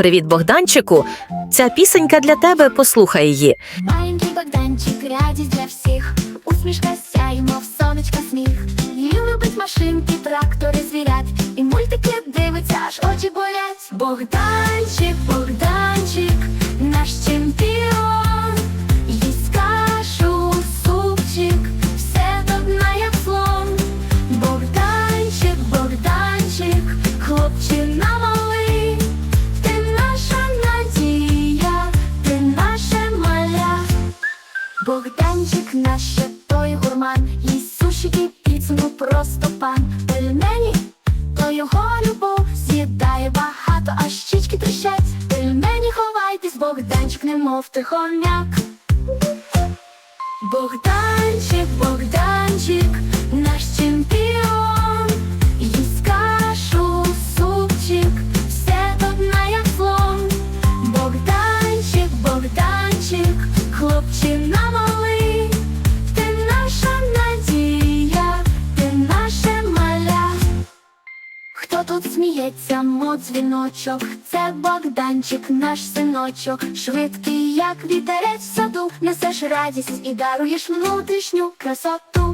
Привіт, Богданчику. Ця пісенька для тебе. Послухай її. Маленький Богданчик, радість для всіх, усмішка сяє, мов сонечка сміх. Її любить машинки, трактори, звірят, і мультики дивиться, аж очі болять. Богданчик, Богданчик, Богданчик наш той гурман, їсть сушики, піцу, ну просто пан. Пельмені, то його любов з'їдає багато, а щічки тріщать. Пельмені ховайтесь, Богданчик, немов тихоняк. Богданчик, Богданчик, наш Тут сміється, мо дзвіночок? Це Богданчик, наш синочок, швидкий, як вітерець в саду, несеш радість і даруєш внутрішню красоту.